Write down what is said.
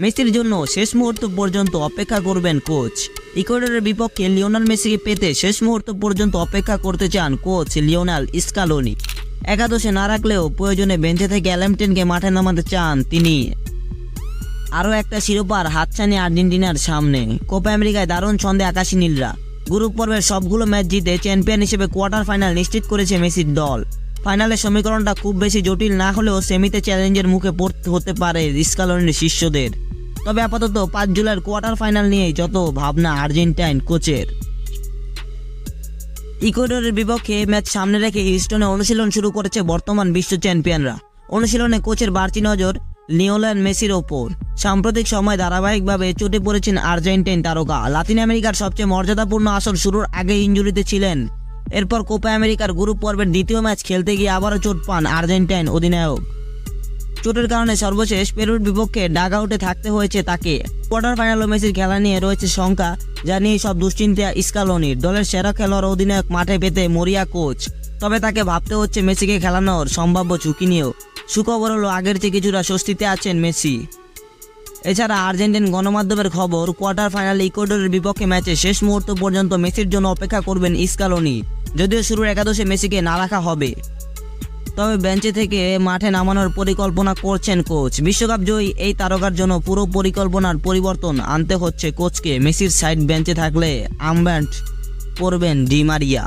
মেসির জন্য শেষ মুহূর্ত পর্যন্ত অপেক্ষা করবেন কোচ। ইকুয়েডরের বিপক্ষে লিওনাল মেসিকে পেতে শেষ মুহূর্ত পর্যন্ত অপেক্ষা করতে চান কোচ লিওনাল ইস্কালোনি একাদশে না রাখলেও প্রয়োজনে বেঞ্চে থেকে অ্যালেমটেনকে মাঠে নামাতে চান তিনি। আরও একটা শিরোপার হাতছানি আর্জেন্টিনার সামনে। কোপা আমেরিকায় দারুণ ছন্দে আকাশী নীলরা। গ্রুপ পর্বের সবগুলো ম্যাচ জিতে চ্যাম্পিয়ন হিসেবে কোয়ার্টার ফাইনাল নিশ্চিত করেছে মেসির দল। ফাইনালের সমীকরণটা খুব বেশি জটিল না হলেও সেমিতে চ্যালেঞ্জের মুখে পড়তে হতে পারে রিস্কালনের শিষ্যদের। তবে আপাতত পাঁচ জুলাইয়ের কোয়ার্টার ফাইনাল নিয়েই যত ভাবনা আর্জেন্টাইন কোচের। ইকুয়েডরের বিপক্ষে ম্যাচ সামনে রেখে হিস্টনে অনুশীলন শুরু করেছে বর্তমান বিশ্ব চ্যাম্পিয়নরা। অনুশীলনে কোচের বাড়তি নজর লিওলেন মেসির ওপর। সাম্প্রতিক সময় ধারাবাহিকভাবে চটে পড়েছেন আর্জেন্টাইন তারকা। লাতিন আমেরিকার সবচেয়ে মর্যাদাপূর্ণ আসর শুরুর আগে ইঞ্জুরিতে ছিলেন এরপর কোপা আমেরিকার গ্রুপ পর্বের দ্বিতীয় ম্যাচ খেলতে গিয়ে আবারও চোট পান আর্জেন্টাইন অধিনায়ক। চোটের কারণে সর্বশেষ পেরুর বিপক্ষে ডাগ আউটে থাকতে হয়েছে তাকে। কোয়ার্টার ফাইনাল মেসির খেলা নিয়ে রয়েছে শঙ্কা, যা নিয়ে সব দুশ্চিন্তা ইস্কালোনির। দলের সেরা খেলোয়াড় অধিনায়ক মাঠে পেতে মরিয়া কোচ। তবে তাকে ভাবতে হচ্ছে মেসিকে খেলানোর সম্ভাব্য ঝুঁকি নিয়েও। সুখবর হলো আগের চেয়ে কিছুটা স্বস্তিতে আছেন মেসি। এছাড়া আর্জেন্টিন গণমাধ্যমের খবর, কোয়ার্টার ফাইনালে ইকুয়েডরের বিপক্ষে ম্যাচে শেষ মুহূর্ত পর্যন্ত মেসির জন্য অপেক্ষা করবেন ইস্কালোনি। যদিও শুরুর একাদশে মেসিকে না রাখা হবে, তবে বেঞ্চে থেকে মাঠে নামানোর পরিকল্পনা করছেন কোচ। বিশ্বকাপ জয়ী এই তারকার জন্য পুরো পরিকল্পনার পরিবর্তন আনতে হচ্ছে কোচকে। মেসির সাইড বেঞ্চে থাকলে আমব্যান্ড পড়বেন ডি মারিয়া।